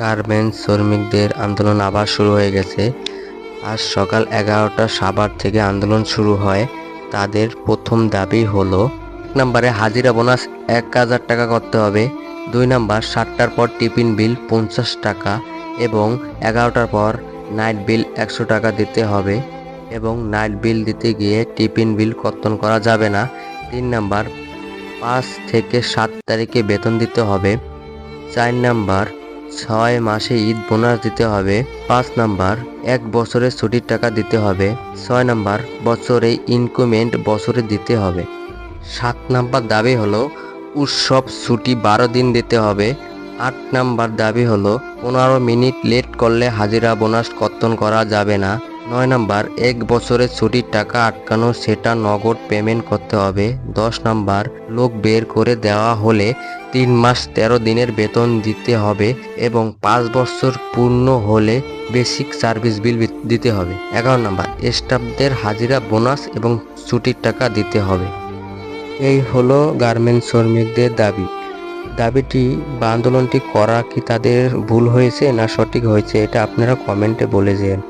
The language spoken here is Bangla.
গার্মেন্টস শ্রমিকদের আন্দোলন আবার শুরু হয়ে গেছে। আজ সকাল এগারোটা সাবার থেকে আন্দোলন শুরু হয়। তাদের প্রথম দাবি হলো, এক নম্বরে হাজিরা বোনাস এক হাজার টাকা করতে হবে, দুই নাম্বার সাতটার পর টিফিন বিল পঞ্চাশ টাকা এবং এগারোটার পর নাইট বিল একশো টাকা দিতে হবে এবং নাইট বিল দিতে গিয়ে টিফিন বিল কর্তন করা যাবে না। তিন নাম্বার, পাঁচ থেকে সাত তারিখে বেতন দিতে হবে। চার নাম্বার ছয় মাসে ঈদ বোনাস দিতে হবে, পাঁচ নাম্বার, এক বছরের ছুটির টাকা দিতে হবে, ছয় নাম্বার, বছরে ইনকুমেন্ট বছরে দিতে হবে। সাত নাম্বার দাবি হলো, উৎসব ছুটি বারো দিন দিতে হবে। আট নাম্বার দাবি হলো, পনেরো মিনিট লেট করলে হাজিরা বোনাস কর্তন করা যাবে না। নয় নাম্বার, এক বছরের ছুটির টাকা আটকানো, সেটা নগদ পেমেন্ট করতে হবে। দশ নাম্বার, লোক বের করে দেওয়া হলে তিন মাস তেরো দিনের বেতন দিতে হবে এবং পাঁচ বছর পূর্ণ হলে বেসিক সার্ভিস বিল দিতে হবে। এগারো নাম্বার স্টাফদের হাজিরা বোনাস এবং ছুটির টাকা দিতে হবে। এই হলো গার্মেন্টস শ্রমিকদের দাবি। দাবিটি বা আন্দোলনটি করা কি তাদের ভুল হয়েছে না সঠিক হয়েছে, এটা আপনারা কমেন্টে বলে যেন।